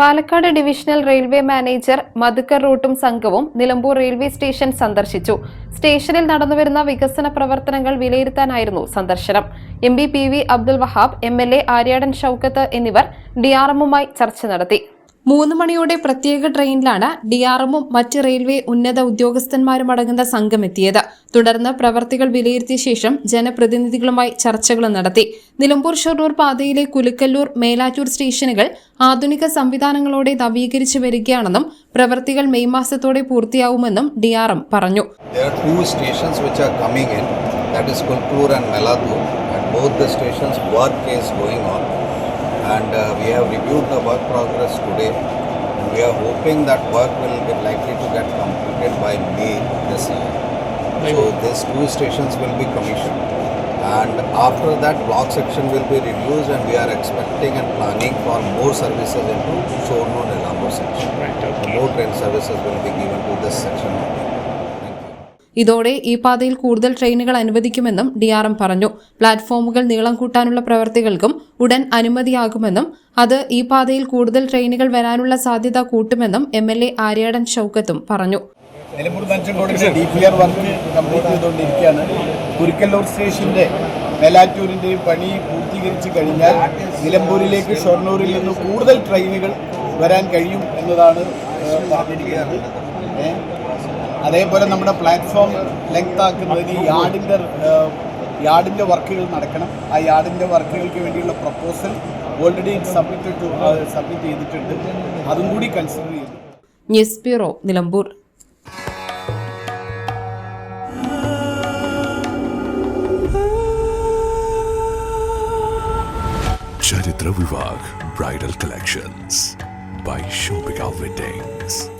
Palakkad divisional railway manager Madhukar റൂട്ടും സംഘവും Nilambur railway station സന്ദർശിച്ചു. സ്റ്റേഷനിൽ നടന്നുവരുന്ന വികസന പ്രവർത്തനങ്ങൾ വിലയിരുത്താനായിരുന്നു സന്ദർശനം. M P V Abdul Wahab M L A Aryadan Shoukath എന്നിവർ ഡിആർഎമ്മുമായി ചർച്ച നടത്തി. മൂന്ന് മണിയോടെ പ്രത്യേക ട്രെയിനിലാണ് ഡിആർഎമ്മും മറ്റ് റെയിൽവേ ഉന്നത ഉദ്യോഗസ്ഥന്മാരും അടങ്ങുന്ന സംഘം എത്തിയത്. തുടർന്ന് പ്രവർത്തികൾ വിലയിരുത്തിയ ശേഷം ജനപ്രതിനിധികളുമായി ചർച്ചകൾ നടത്തി. നിലമ്പൂർ ഷൊർണൂർ പാതയിലെ കുലുക്കല്ലൂർ മേലാറ്റൂർ സ്റ്റേഷനുകൾ ആധുനിക സംവിധാനങ്ങളോടെ നവീകരിച്ചു വരികയാണെന്നും പ്രവർത്തികൾ മെയ് മാസത്തോടെ പൂർത്തിയാവുമെന്നും ഡിആർഎം പറഞ്ഞു. That is Kulkur and Melatu. At both the stations, work is going on, and uh, we have reviewed the work progress today. And we are hoping that work will be likely to get completed by May this year. So these two stations will be commissioned, and after that, block section will be reduced, and we are expecting and planning for more services into Shorno and Elambur section. More train services will be given to this section only. Thank you. ഇതോടെ ഈ പാതയിൽ കൂടുതൽ ട്രെയിനുകൾ അനുവദിക്കുമെന്നും DRM പറഞ്ഞു. പ്ലാറ്റ്ഫോമുകൾ നീളം കൂട്ടാനുള്ള പ്രവർത്തികൾക്കും ഉടൻ അനുമതിയാകുമെന്നും അത് ഈ പാതയിൽ കൂടുതൽ ട്രെയിനുകൾ വരാനുള്ള സാധ്യത കൂട്ടുമെന്നും എം എൽ എ ആര്യാടൻ ഷൌക്കത്തും പറഞ്ഞു. നിലമ്പൂർ നഞ്ചൻ റോഡിന്റെ ഡി പി ആർ ചെയ്തുകൊണ്ടിരിക്കുകയാണ്. കുരുക്കല്ലൂർ സ്റ്റേഷന്റെ മേലാറ്റൂരിന്റെയും പണി പൂർത്തീകരിച്ച് കഴിഞ്ഞാൽ നിലമ്പൂരിലേക്ക് ഷൊർണൂരിൽ നിന്ന് കൂടുതൽ ട്രെയിനുകൾ വരാൻ കഴിയും എന്നതാണ് പറഞ്ഞിരിക്കുന്നത്. അതേപോലെ നമ്മുടെ പ്ലാറ്റ്ഫോം ലെങ്ത് ആക്കുന്നതിന് യാർഡിന്റെ യാർഡിന്റെ വർക്കുകൾ നടക്കണം. ആ യാർഡിന്റെ വർക്കുകൾക്ക് വേണ്ടിയുള്ള പ്രപ്പോസൽ ഓൾറെഡി സബ്മിറ്റ് സബ്മിറ്റ് ചെയ്തിട്ടുണ്ട്. അതും കൂടി കൺസിഡർ ചെയ്തു news bureau Nilambur. Charithra Vivah bridal collections by shopping weddings